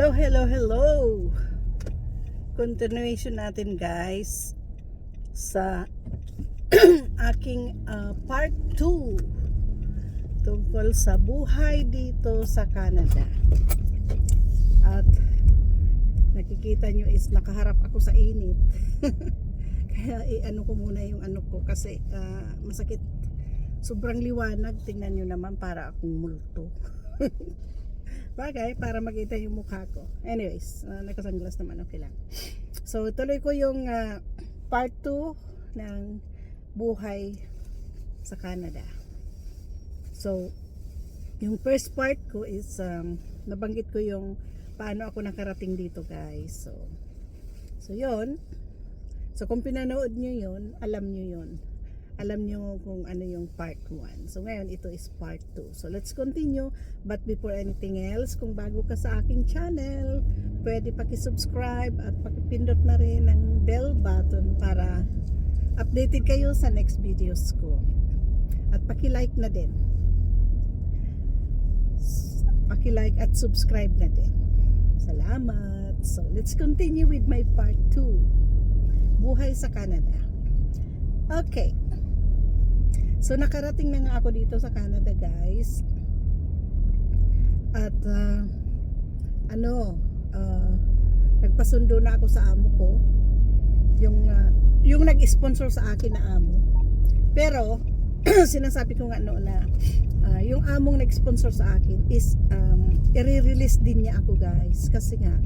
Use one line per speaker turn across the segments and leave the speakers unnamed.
Hello, hello, hello! Continuation natin guys sa aking ah, part 2 tungkol sa buhay dito sa Canada. At nakikita nyo is nakaharap ako sa init. Kaya i-ano ko muna yung ano ko kasi ah, masakit. Sobrang liwanag. Tingnan nyo naman para akong multo. Bagay, para makita yung mukha ko. Anyways, uh, nakasanglas naman, okay lang. So, tuloy ko yung ah, part 2 ng buhay sa Canada. So, yung first part ko is, um, nabanggit ko yung paano ako nakarating dito, guys. So, so yun. So, kung pinanood nyo yun, alam nyo yun alam nyo kung ano yung part 1. So ngayon ito is part 2. So let's continue. But before anything else, kung bago ka sa aking channel, pwede paki-subscribe at pakipindot na rin ng bell button para updated kayo sa next videos ko. At paki-like na din. Paki-like at subscribe na din. Salamat. So let's continue with my part 2. Buhay sa Canada. Okay. So nakarating na nga ako dito sa Canada, guys. At ah, ano, ah, nagpasundo na ako sa amo ko. Yung ah, yung nag-sponsor sa akin na amo. Pero sinasabi ko nga noon na ah, yung among nag-sponsor sa akin is um, i-release din niya ako, guys. Kasi nga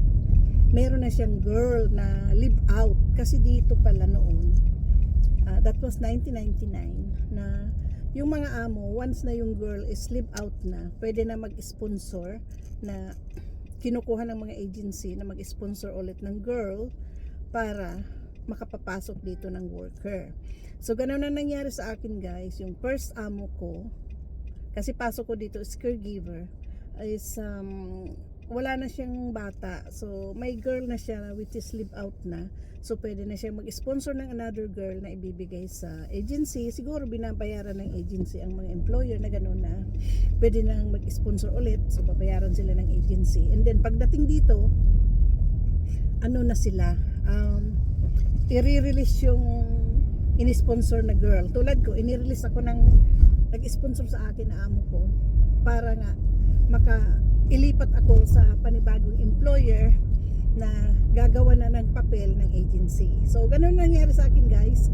meron na siyang girl na live out kasi dito pala noon Uh, that was 1999 na yung mga amo once na yung girl is live out na pwede na mag-sponsor na kinukuha ng mga agency na mag-sponsor ulit ng girl para makapapasok dito ng worker. So ganun na nangyari sa akin guys. Yung first amo ko kasi pasok ko dito is caregiver is um, wala na siyang bata so may girl na siya which is live out na So pwede na siya mag-sponsor ng another girl na ibibigay sa agency. Siguro binabayaran ng agency ang mga employer na gano'n na pwede nang mag-sponsor ulit. So babayaran sila ng agency. And then pagdating dito, ano na sila, um, i-release yung in-sponsor na girl. Tulad ko, in-release ako ng nag-sponsor sa akin na amo ko para nga maka ilipat ako sa panibagong employer na gagawa na ng papel ng agency. So, ganun nangyari sa akin guys.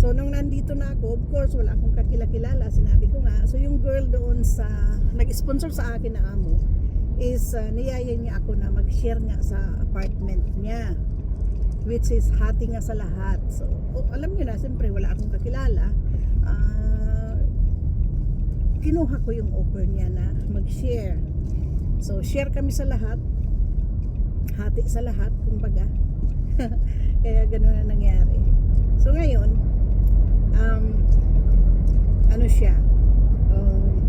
So, nung nandito na ako, of course, wala akong kakilakilala. Sinabi ko nga, so yung girl doon sa, nag-sponsor sa akin na amo, is uh, niyaya niya ako na mag-share nga sa apartment niya. Which is hati nga sa lahat. So, oh, alam niyo na, siyempre wala akong kakilala. Ah, kinuha ko yung offer niya na mag-share. So, share kami sa lahat. Hati sa lahat kumbaga. Kaya ganoon na nangyari. So ngayon um, ano siya? Um,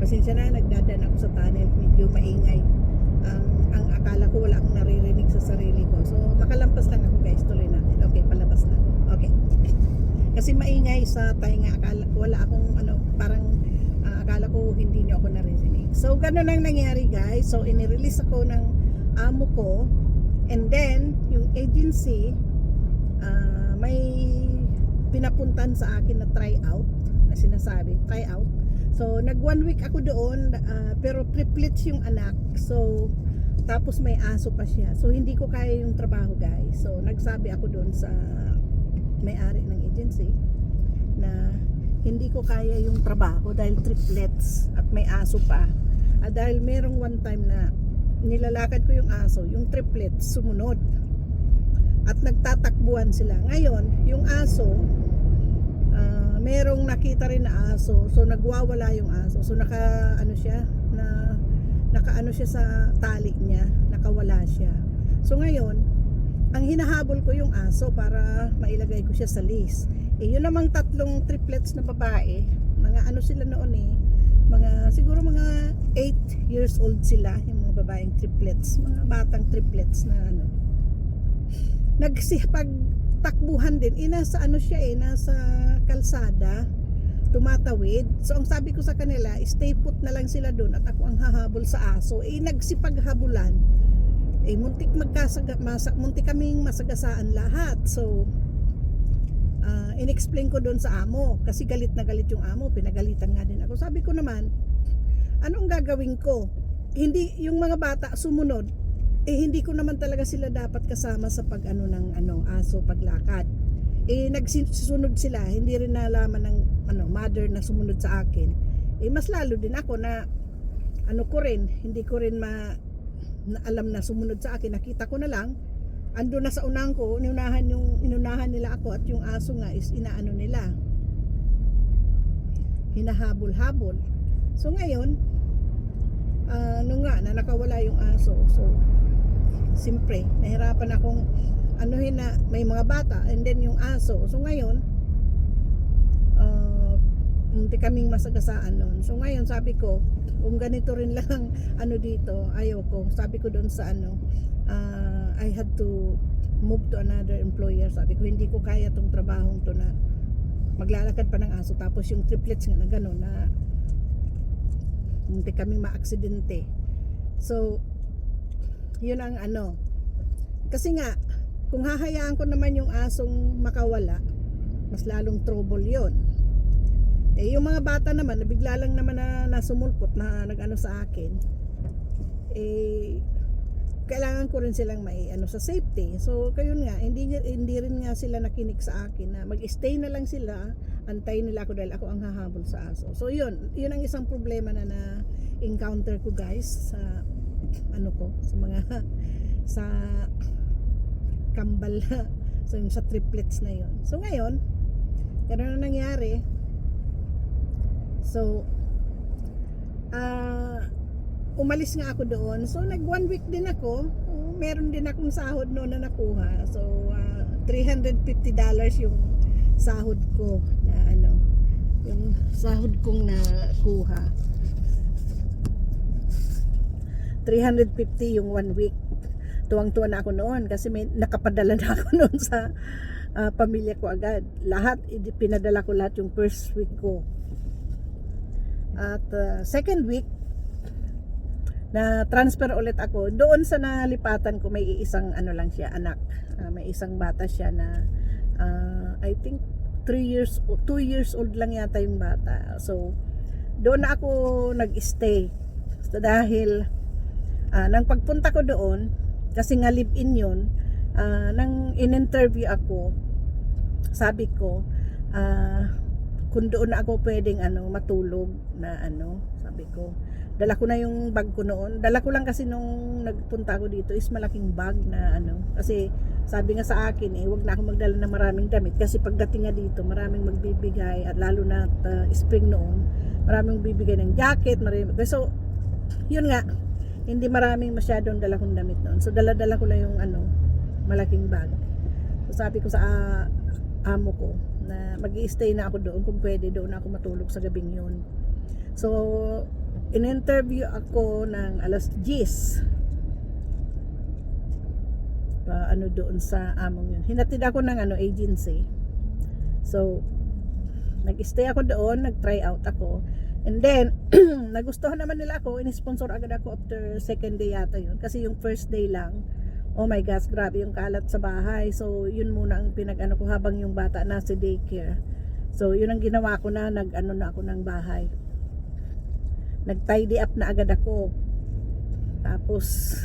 pasensya na nagdadan ako sa tunnel. Medyo maingay. Ang, ang akala ko wala akong naririnig sa sarili ko. So makalampas lang ako guys. Tuloy natin. Okay palabas na okay. Kasi maingay sa tainga. Akala wala akong ano parang akala ko hindi niyo ako naririnig so ganun ang nangyari guys. So inirelease ako ng amo ko. And then yung agency ah, may pinapuntan sa akin na try out na sinasabi try out so nag one week ako doon ah, pero triplets yung anak. So tapos may aso pa siya. So hindi ko kaya yung trabaho guys. So nagsabi ako doon sa may-ari ng agency na hindi ko kaya yung trabaho dahil triplets at may aso pa. At dahil merong one time na nilalakad ko yung aso yung triplets sumunod. At nagtatakbuhan sila. Ngayon yung aso ah, merong nakita rin na aso. So nagwawala yung aso. So naka ano siya na nakaano siya sa tali niya. Nakawala siya. So ngayon ang hinahabol ko yung aso para mailagay ko siya sa list. Eh, yun namang tatlong triplets na babae, mga ano sila noon eh, mga siguro mga 8 years old sila, yung mga babaeng triplets, mga batang triplets na ano. Nagsipag takbuhan din, eh, nasa ano siya eh, nasa kalsada. tumatawid. So ang sabi ko sa kanila, stay put na lang sila doon at ako ang hahabol sa aso. Eh nagsipaghabulan. Eh muntik magkasaga, masa, muntik kaming masagasaan lahat. So ah, inexplain ko doon sa amo kasi galit na galit yung amo, pinagalitan nga din ako. Sabi ko naman, anong gagawin ko? Hindi yung mga bata sumunod. Eh hindi ko naman talaga sila dapat kasama sa pag ano ng ano aso paglakad eh nagsusunod sila hindi rin nalaman ng ano mother na sumunod sa akin eh mas lalo din ako na ano ko rin hindi ko rin ma na alam na sumunod sa akin nakita ko na lang ando na sa unang ko inunahan yung inunahan nila ako at yung aso nga is inaano nila. Hinahabol-habol. So ngayon ah, ano nga na nakawala yung aso. So simpre nahirapan akong anuhin na may mga bata and then yung aso. So ngayon uh, hindi kaming masagasaan noon so ngayon sabi ko kung ganito rin lang ano dito ayaw ko sabi ko doon sa ano uh, I had to move to another employer. Sabi ko hindi ko kaya tong trabahong to na maglalakad pa ng aso. Tapos yung triplets nga na gano'n na hindi kaming maaksidente. So yun ang ano. Kasi nga kung hahayaan ko naman yung asong makawala mas lalong trouble yon eh yung mga bata naman na bigla lang naman na nasumulpot na nagano sa akin eh kailangan ko rin silang may ano sa safety. So kayon nga hindi hindi rin nga sila nakinig sa akin na mag-stay na lang sila antayin nila ako dahil ako ang hahabol sa aso. So yun yun ang isang problema na na encounter ko guys sa ano ko sa mga sa kambal so yung sa triplets na yon so ngayon ganun na nangyari? So ah umalis nga ako doon. So nag one week din ako. Meron din akong sahod noon na nakuha. So ah, 350 dollars yung sahod ko na ano yung sahod kong nakuha. 350 yung one week. Tuwang-tuwa na ako noon kasi may nakapadala na ako noon sa ah, pamilya ko agad. Lahat, pinadala ko lahat yung first week ko. At ah, second week, na transfer ulit ako. Doon sa nalipatan ko, may isang ano lang siya, anak. Ah, may isang bata siya na ah, I think 3 years, 2 years old lang yata yung bata. So, doon ako nag-stay. So, dahil ah, nang pagpunta ko doon, kasi nga live-in yun, ah, nang in-interview ako, sabi ko, ah, kung doon ako pwedeng ano, matulog na ano, sabi ko, dala ko na yung bag ko noon. Dala ko lang kasi nung nagpunta ako dito is malaking bag na ano, kasi sabi nga sa akin eh, wag na ako magdala ng maraming damit kasi pagdating nga dito, maraming magbibigay at lalo na uh, spring noon, maraming bibigay ng jacket, maraming, so, yun nga, hindi maraming masyadong dala kong damit noon. So dala-dala ko lang yung ano, malaking bag. So sabi ko sa ah, amo ko na mag stay na ako doon kung pwede doon ako matulog sa gabing yun. So in-interview ako ng alas 10 pa ano doon sa among yun. Hinatid ako ng ano agency. So nag-stay ako doon, nag-try out ako. And then, nagustuhan naman nila ako, in-sponsor agad ako after second day yata yun. Kasi yung first day lang, oh my gosh, grabe yung kalat sa bahay. So, yun muna ang pinag-ano ko habang yung bata nasa daycare. So, yun ang ginawa ko na, nag-ano na ako ng bahay. Nag-tidy up na agad ako. Tapos,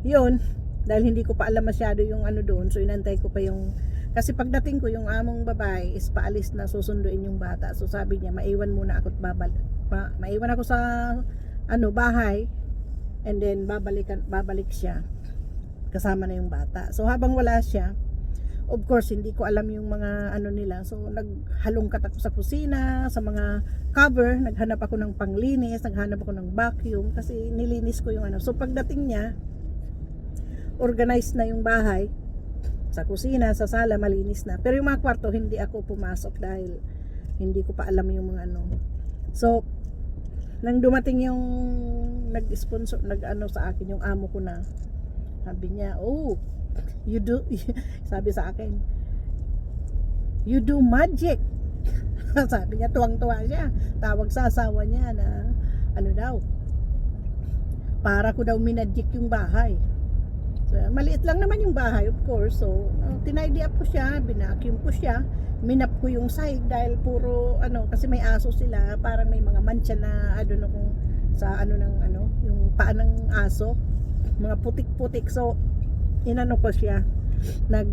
yun, dahil hindi ko pa alam masyado yung ano doon, so inantay ko pa yung kasi pagdating ko yung among babae is paalis na susunduin yung bata. So sabi niya, maiwan muna ako at babal pa, maiwan ako sa ano bahay and then babalikan babalik siya kasama na yung bata. So habang wala siya, of course hindi ko alam yung mga ano nila. So naghalongkat ako sa kusina, sa mga cover, naghanap ako ng panglinis, naghanap ako ng vacuum kasi nilinis ko yung ano. So pagdating niya, organized na yung bahay sa kusina, sa sala, malinis na. Pero yung mga kwarto, hindi ako pumasok dahil hindi ko pa alam yung mga ano. So, nang dumating yung nag-sponsor, nag-ano sa akin, yung amo ko na, sabi niya, oh, you do, sabi sa akin, you do magic. Sabi niya, tuwang-tuwa siya. Tawag sa asawa niya na, ano daw, para ko daw minadjik yung bahay. So, maliit lang naman yung bahay, of course. So, uh, tinaydi up ko siya, binacuum ko siya, minap ko yung side dahil puro, ano, kasi may aso sila, parang may mga mancha na, know kung sa ano ng, ano, yung paa ng aso, mga putik-putik. So, inano ko siya, nag,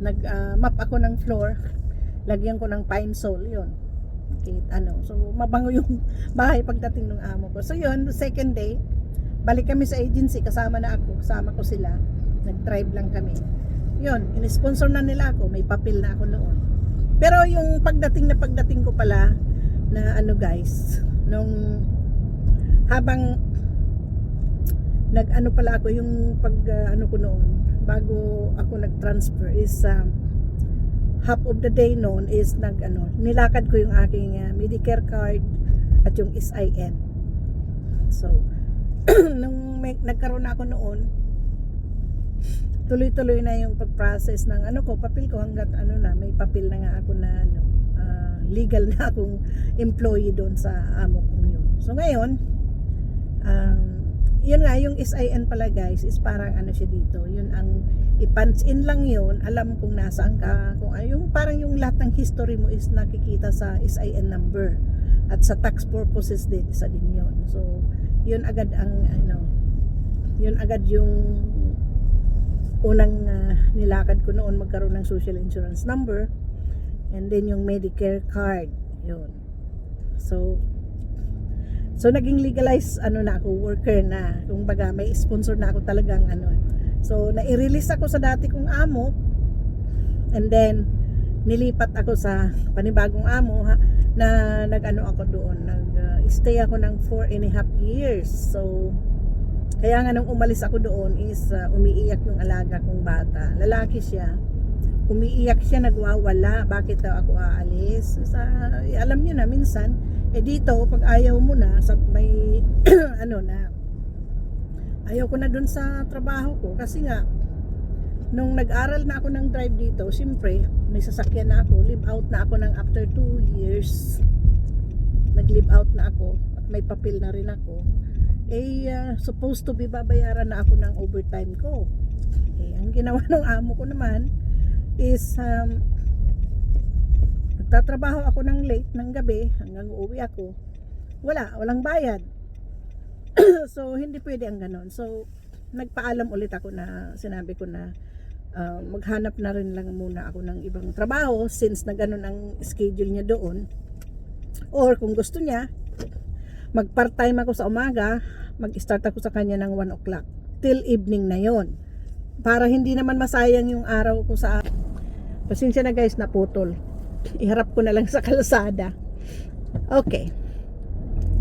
nag, ah, map ako ng floor, lagyan ko ng pine sol, yun. Okay, ano, so mabango yung bahay pagdating ng amo ko. So yun, second day, balik kami sa agency, kasama na ako, kasama ko sila. Nag-drive lang kami. Yun, in-sponsor na nila ako, may papel na ako noon. Pero yung pagdating na pagdating ko pala, na ano guys, nung habang nag ano pala ako yung pag uh, ano ko noon bago ako nag-transfer is um, half of the day noon is nag ano nilakad ko yung aking uh, Medicare card at yung SIN so nung may, nagkaroon na ako noon tuloy-tuloy na yung pag-process ng ano ko papel ko hanggat ano na may papel na nga ako na ano ah, legal na akong employee doon sa amo kong yun. So ngayon um, yun nga yung SIN pala guys is parang ano siya dito yun ang i-punch in lang yun alam kung nasaan ka kung yung parang yung lahat ng history mo is nakikita sa SIN number at sa tax purposes din isa din yun. So yun agad ang ano yun agad yung unang ah, nilakad ko noon magkaroon ng social insurance number and then yung Medicare card yun. So So naging legalized ano na ako, worker na. Kung baga may sponsor na ako talagang ano. So nai-release ako sa dati kong amo. And then nilipat ako sa panibagong amo ha, na nag-ano ako doon. Nag-stay ako ng 4 and a half years. So kaya nga nung umalis ako doon is uh, umiiyak yung alaga kong bata. Lalaki siya. Umiiyak siya, nagwawala. Bakit daw ako aalis? Sa, alam niyo na, minsan, eh dito, pag ayaw mo na, sa may, ano na, ayaw ko na dun sa trabaho ko. Kasi nga, nung nag-aral na ako ng drive dito, siyempre, may sasakyan na ako, live out na ako ng after 2 years. Nag-live out na ako, at may papel na rin ako. Eh, ah, supposed to be babayaran na ako ng overtime ko. Eh, ang ginawa ng amo ko naman, is, um, nagtatrabaho ako ng late ng gabi hanggang uuwi ako. Wala, walang bayad. So hindi pwede ang ganon. So nagpaalam ulit ako na sinabi ko na uh, maghanap na rin lang muna ako ng ibang trabaho since na ganon ang schedule niya doon. Or kung gusto niya mag part time ako sa umaga mag start ako sa kanya ng 1 o'clock till evening na yon. Para hindi naman masayang yung araw ko sa pasensya na guys naputol iharap ko na lang sa kalsada. Okay.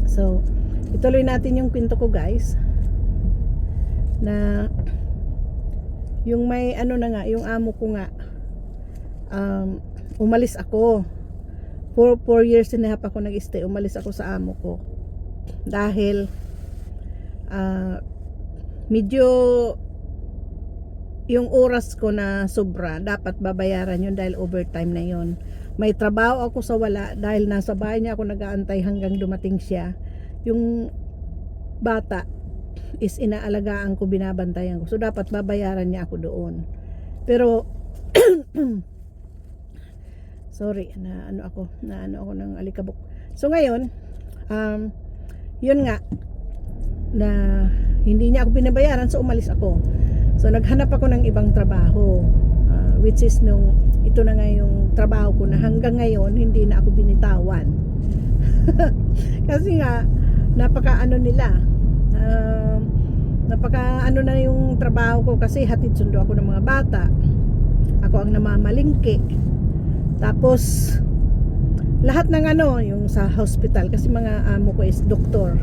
So ituloy natin yung pinto ko guys na yung may ano na nga yung amo ko nga um, umalis ako. For 4 years and a half ako nag-stay umalis ako sa amo ko. Dahil ah, medyo yung oras ko na sobra, dapat babayaran yun dahil overtime na yun. May trabaho ako sa wala dahil nasa bahay niya ako nag-aantay hanggang dumating siya. Yung bata is inaalagaan ko, binabantayan ko. So dapat babayaran niya ako doon. Pero sorry, na ano ako, na ano ako ng alikabok. So ngayon, um, yun nga, na hindi niya ako binabayaran, so umalis ako. So naghanap ako ng ibang trabaho which is nung ito na nga yung trabaho ko na hanggang ngayon hindi na ako binitawan. Kasi nga napaka ano nila um, napaka ano na yung trabaho ko kasi hatid sundo ako ng mga bata. Ako ang namamalingki. Tapos lahat ng ano yung sa hospital kasi mga amo ko is doktor.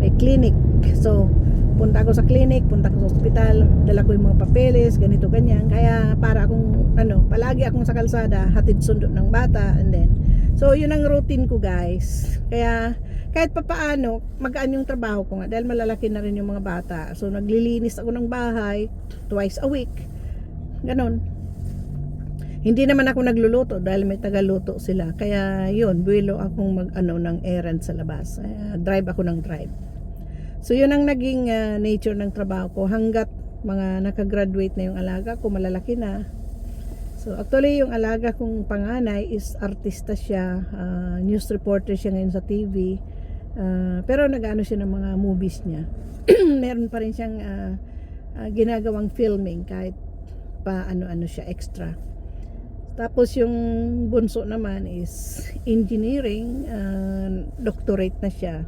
May clinic. So punta ako sa clinic, punta ako sa hospital, dala ko yung mga papeles, ganito ganyan. Kaya para akong ano, palagi akong sa kalsada, hatid sundo ng bata and then So yun ang routine ko guys. Kaya kahit papaano, magaan yung trabaho ko nga dahil malalaki na rin yung mga bata. So naglilinis ako ng bahay twice a week. Ganon. hindi naman ako nagluluto dahil may tagaluto sila. Kaya yun, buwelo akong mag ano ng errand sa labas. Uh, drive ako ng drive. So yun ang naging uh, nature ng trabaho ko hanggat mga nakagraduate na yung alaga ko, malalaki na. So actually yung alaga kong panganay is artista siya, uh, news reporter siya ngayon sa TV. Uh, pero nag-ano siya ng mga movies niya. Meron pa rin siyang uh, uh, ginagawang filming kahit pa ano-ano siya extra. Tapos yung bunso naman is engineering, uh, doctorate na siya.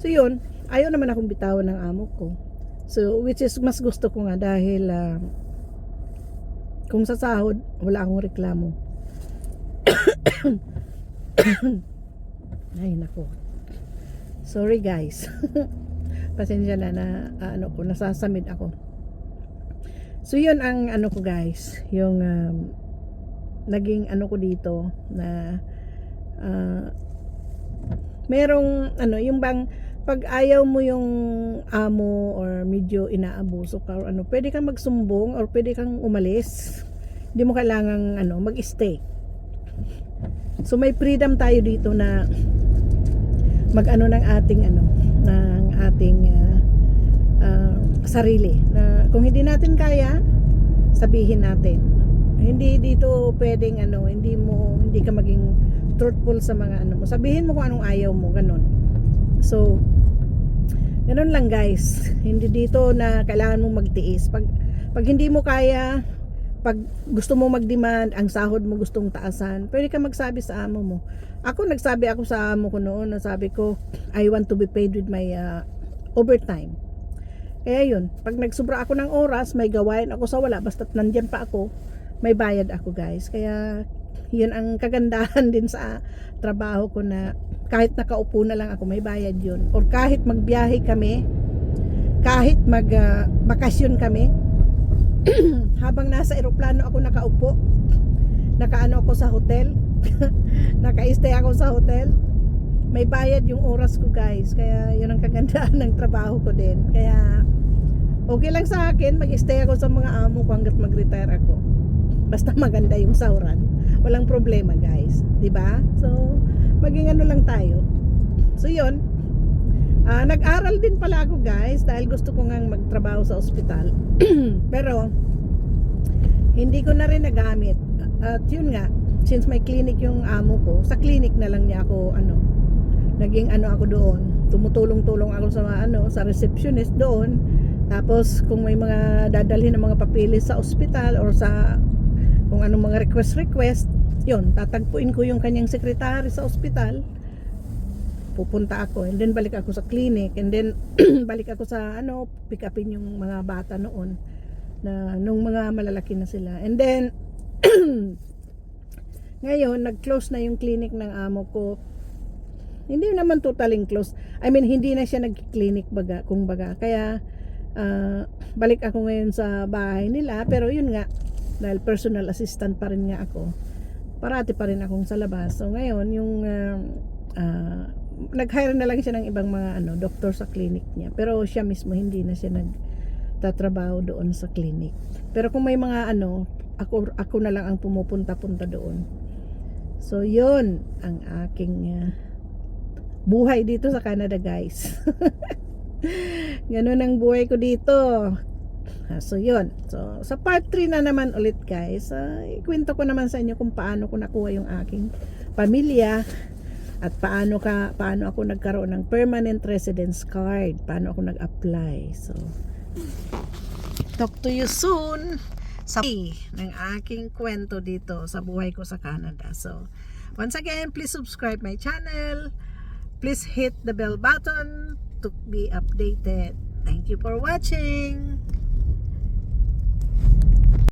So yun, ayaw naman akong bitawan ng amo ko. So which is mas gusto ko nga dahil uh, kung sa sahod, wala akong reklamo. Ay nako. Sorry guys. Pasensya na na uh, ano ko nasasamid ako. So yun ang ano ko guys, yung um, naging ano ko dito na uh, merong ano yung bang pag ayaw mo yung amo or medyo inaabuso ka or ano, pwede kang magsumbong or pwede kang umalis. Hindi mo kailangang ano, mag-stay. So may freedom tayo dito na mag-ano ng ating ano, ng ating uh, uh, sarili. Na kung hindi natin kaya, sabihin natin. Hindi dito pwedeng ano, hindi mo hindi ka maging truthful sa mga ano mo. Sabihin mo kung anong ayaw mo, ganun. So, ganun lang guys. Hindi dito na kailangan mo magtiis. Pag, pag hindi mo kaya, pag gusto mo mag-demand, ang sahod mo gustong taasan, pwede ka magsabi sa amo mo. Ako, nagsabi ako sa amo ko noon, nasabi ko, I want to be paid with my uh, overtime. Kaya yun, pag nagsubra ako ng oras, may gawain ako sa wala, basta't nandyan pa ako, may bayad ako guys. Kaya yun ang kagandahan din sa trabaho ko na kahit nakaupo na lang ako may bayad yun. Or kahit magbiyahe kami kahit mag uh, kami habang nasa eroplano ako nakaupo nakaano ako sa hotel naka-stay ako sa hotel may bayad yung oras ko guys. Kaya yun ang kagandahan ng trabaho ko din. Kaya okay lang sa akin mag-stay ako sa mga amo ko hanggat mag-retire ako. Basta maganda yung sauran walang problema guys. 'di ba so maging ano lang tayo. So yun. Uh, nag-aral din pala ako guys dahil gusto ko ngang magtrabaho sa ospital. Pero hindi ko na rin nagamit. At yun nga since may clinic yung amo ko sa clinic na lang niya ako ano naging ano ako doon. Tumutulong-tulong ako sa ano sa receptionist doon. Tapos kung may mga dadalhin ng mga papilis sa ospital or sa kung anong mga request request yun tatagpuin ko yung kanyang sekretary sa ospital. Pupunta ako and then balik ako sa clinic and then balik ako sa ano pick upin yung mga bata noon na nung mga malalaki na sila. And then ngayon nag-close na yung clinic ng amo ko. Hindi naman totaling close. I mean hindi na siya nag-clinic baga kung baga. Kaya uh, balik ako ngayon sa bahay nila pero yun nga dahil personal assistant pa rin nga ako parati pa rin akong sa labas. So ngayon yung uh, uh, nag-hire na lang siya ng ibang mga ano doktor sa clinic niya. Pero siya mismo hindi na siya nagtatrabaho doon sa clinic. Pero kung may mga ano ako ako na lang ang pumupunta-punta doon. So yun ang aking uh, buhay dito sa Canada guys. Ganun ang buhay ko dito So yun. So sa part 3 na naman ulit guys. Uh, ikwento ko naman sa inyo kung paano ko nakuha yung aking pamilya at paano ka paano ako nagkaroon ng permanent residence card, paano ako nag-apply. So talk to you soon sa ng aking kwento dito sa buhay ko sa Canada. So once again, please subscribe my channel. Please hit the bell button to be updated. Thank you for watching.